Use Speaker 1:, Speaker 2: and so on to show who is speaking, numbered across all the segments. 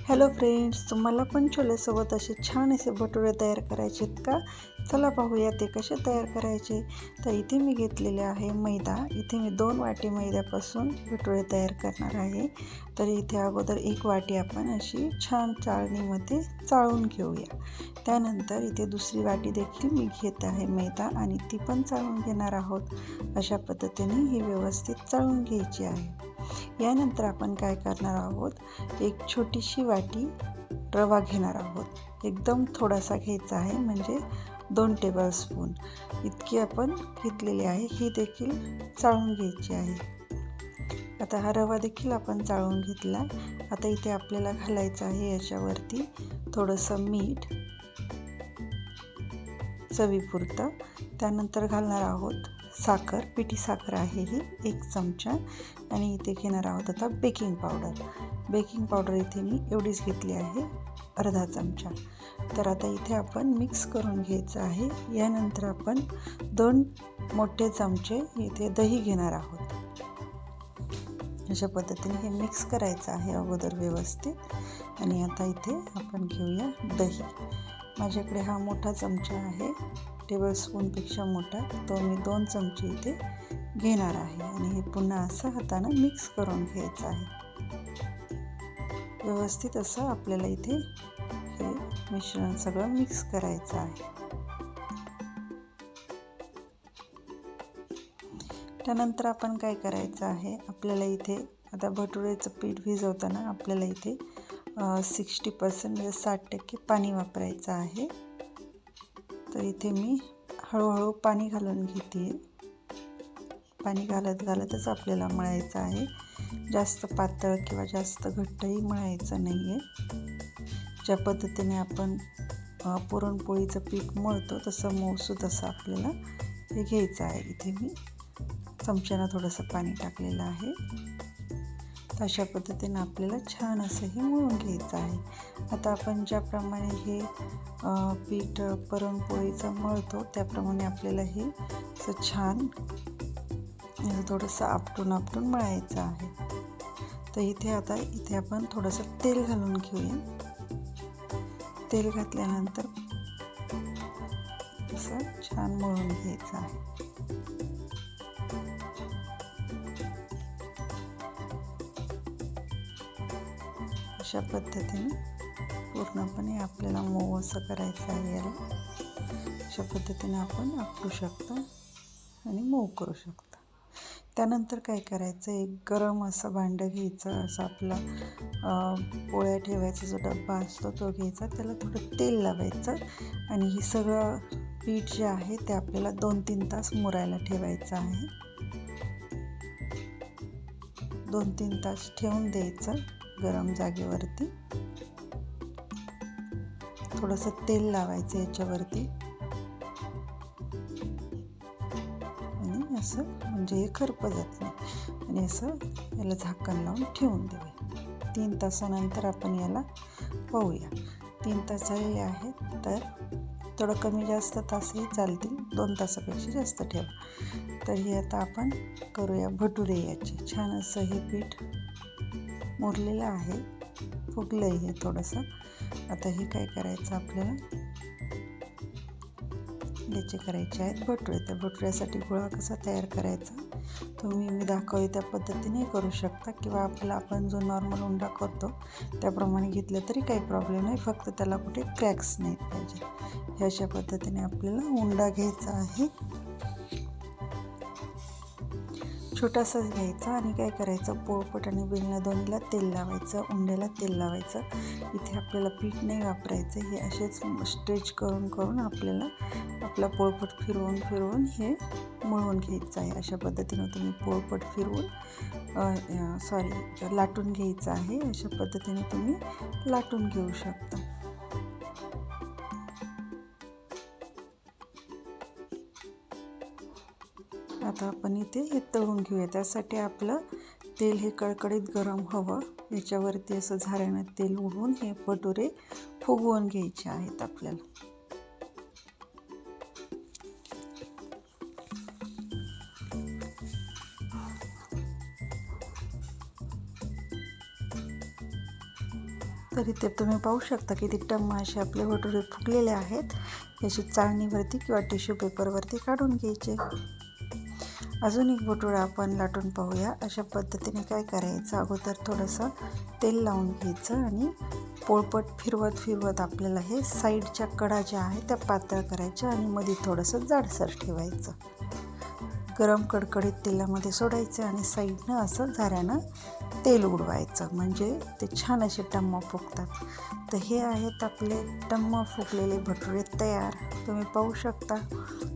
Speaker 1: Hello friends तुम्हाला पण छोल्यासोबत असे छान असे भटुरे तयार करायचे आहेत का? चला पाहूया ते कसे तयार करायचे. तर इथे मी घेतलेले आहे मैदा. इथे मी दोन वाटी मैद्यापासून भटुरे तयार करणार आहे. तर इथे अगोदर एक वाटी आपण अशी छान चाळणीमध्ये चाळून घेऊया. त्यानंतर इथे दुसरी वाटी देखील मी घेत आहे मैदा आणि ती पण चाळून घेणार आहोत. अशा पद्धतीने ही व्यवस्थित चाळून घ्यायची आहे. यानंतर आपण काय करणार आहोत? एक छोटीशी वाटी रवा घेणार आहोत. एकदम थोडासा घ्यायचा आहे म्हणजे दोन टेबलस्पून इतकी आपण घेतलेली आहे ही देखील चाळून घ्यायची आहे. आता हा रवा देखील आपण चाळून घेतला. आता इथे आपल्याला घालायचं आहे याच्यावरती थोडंसं मीठ चवीपुरतं. त्यानंतर घालणार आहोत साखर पिठी साखर आहे ही एक चमचा. आणि इथे घेणार आहोत आता बेकिंग पावडर. बेकिंग पावडर इथे मी एवढीच घेतली आहे अर्धा चमचा. तर आता इथे आपण मिक्स करून घ्यायचं आहे. यानंतर आपण दोन मोठे चमचे इथे दही घेणार आहोत. अशा पद्धतीने हे मिक्स करायचं आहे अगोदर व्यवस्थित. आणि आता इथे आपण घेऊया दही. माझ्याकडे हा मोठा चमचा आहे. टेबलस्पूनपेक्षा मोठा. तो मी दोन चमचे इथे घेणार आहे. आणि हे पुन्हा असं हातानं मिक्स करून घ्यायचं आहे. व्यवस्थित असं आपल्याला इथे हे मिश्रण सगळं मिक्स करायचं आहे. त्यानंतर आपण काय करायचं आहे आपल्याला इथे आता भटुरेचं पीठ भिजवताना आपल्याला इथे सिक्स्टी पर्सेंट म्हणजे साठ टक्के पाणी वापरायचं आहे. तर इथे मी हळूहळू पाणी घालून घेते. पाणी घालत घालतच आपल्याला मळायचं आहे. जास्त पातळ किंवा जास्त घट्टही मळायचं नाही आहे ज्या पद्धतीने आपण पुरणपोळीचं पीठ मळतो तसं मऊसू असं आपल्याला हे घ्यायचं आहे. इथे मी चमच्यानं थोडंसं पाणी टाकलेलं आहे. तर अशा पद्धतीनं आपल्याला छान असं हे मळून घ्यायचं आहे. आता आपण ज्याप्रमाणे हे पीठ पुरणपोळीचं मळतो त्याप्रमाणे आपल्याला हे असं छान म्हणजे थोडंसं आपटून आपटून मळायचं आहे. तर इथे आता इथे आपण थोडंसं तेल घालून घेऊया. तेल घातल्यानंतर असं छान मळून घ्यायचं आहे. अशा पद्धतीने पूर्णपणे आपल्याला मऊ असं करायचं आहे याला. अशा पद्धतीने आपण आपटू शकतो आणि मऊ करू शकतो. त्यानंतर काय करायचं? एक गरम असं भांडं घ्यायचं असं आपला पोळ्या ठेवायचा जो डब्बा असतो तो घ्यायचा. त्याला थोडं तेल लावायचं आणि हे सगळं पीठ जे आहे ते आपल्याला दोन तीन तास मुरायला ठेवायचं आहे. दोन तीन तास ठेवून द्यायचं गरम जागेवरती. थोडंसं तेल लावायचं याच्यावरती. आणि असं म्हणजे हे खरपं जात नाही. आणि असं याला झाकण लावून ठेवून देऊया. तीन तासानंतर आपण याला पाहूया. तीन तासही आहेत तर थोडं कमी जास्त तासही चालतील. दोन तासापेक्षा जास्त ठेवा. तर हे आता आपण करूया भटुरे याचे. छान असं हे पीठ मुरलेलं आहे. फुगलं आहे हे थोडंसं. आता हे काय करायचं आपल्याला? याचे करायचे आहेत. भटुरे त्या भटुऱ्यासाठी गोळा कसा तयार करायचा तुम्ही मी दाखवली त्या पद्धतीने करू शकता किंवा आपल्याला आपण जो नॉर्मल उंडा करतो त्याप्रमाणे घेतलं तरी काही प्रॉब्लेम नाही. फक्त त्याला कुठे क्रॅक्स नाहीत पाहिजे. अशा पद्धतीने आपल्याला उंडा घ्यायचा आहे. छोटासाच घ्यायचा आणि काय करायचं? पोळपट आणि बेलणं दोन्हीला तेल लावायचं उंड्याला तेल लावायचं. इथे आपल्याला पीठ नाही वापरायचं. हे असेच स्ट्रेच करून करून आपल्याला आपला पोळपट फिरवून फिरवून हे मळून घ्यायचं आहे. अशा पद्धतीनं तुम्ही पोळपट फिरवून सॉरी लाटून घ्यायचं आहे. अशा पद्धतीने तुम्ही लाटून घेऊ शकता. आता आपण इथे हे तळून घेऊया. त्यासाठी आपलं तेल हे कडकडीत गरम हवं. याच्यावरती असं झाऱ्यानं तेल उडवून हे भटुरे फुगवून घ्यायचे आहेत आपल्याला. तर इथे तुम्ही पाहू शकता की टम्म असे आपले भटुरे फुगलेले आहेत. याची चाळणीवरती किंवा टिश्यू पेपरवरती काढून घ्यायचे. अजून एक बटुळा आपण लाटून पाहूया. अशा पद्धतीने काय करायचं? अगोदर थोडंसं तेल लावून घ्यायचं आणि पोळपट फिरवत फिरवत आपल्याला हे साईडच्या कडा ज्या आहेत त्या पातळ करायच्या आणि मध्ये थोडंसं जाडसर ठेवायचं. गरम कडकडीत तेलामध्ये सोडायचं आणि साईडनं असं झाऱ्यानं तेल उडवायचं. म्हणजे ते छान असे टम्म फुगतात. तर हे आहेत आपले टम्म फुगलेले भटुरे तयार. तुम्ही पाहू शकता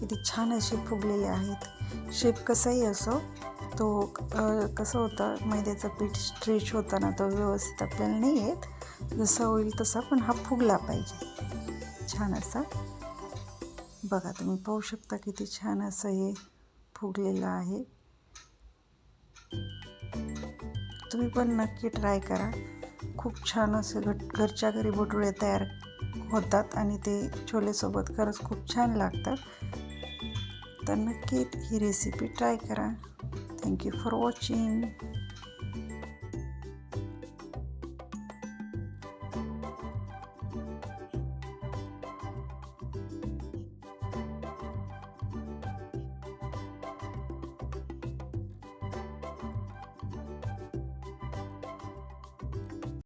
Speaker 1: किती छान असे फुगलेले आहेत. शेप कसाही असो तो कसं होतं मैद्याचं पीठ स्ट्रेच होताना तो व्यवस्थित आपल्याला नाही येत. जसा होईल तसा पण हा फुगला पाहिजे. छान असा. बघा तुम्ही पाहू शकता किती छान असं हे फुगलेलं आहे. तुम्ही पण नक्की ट्राय करा. खूप छान असे घट घरच्या घरी भटुळे तयार होतात आणि ते छोलेसोबत खरंच खूप छान लागतात. तर नक्की ही रेसिपी ट्राय करा. Thank you for watching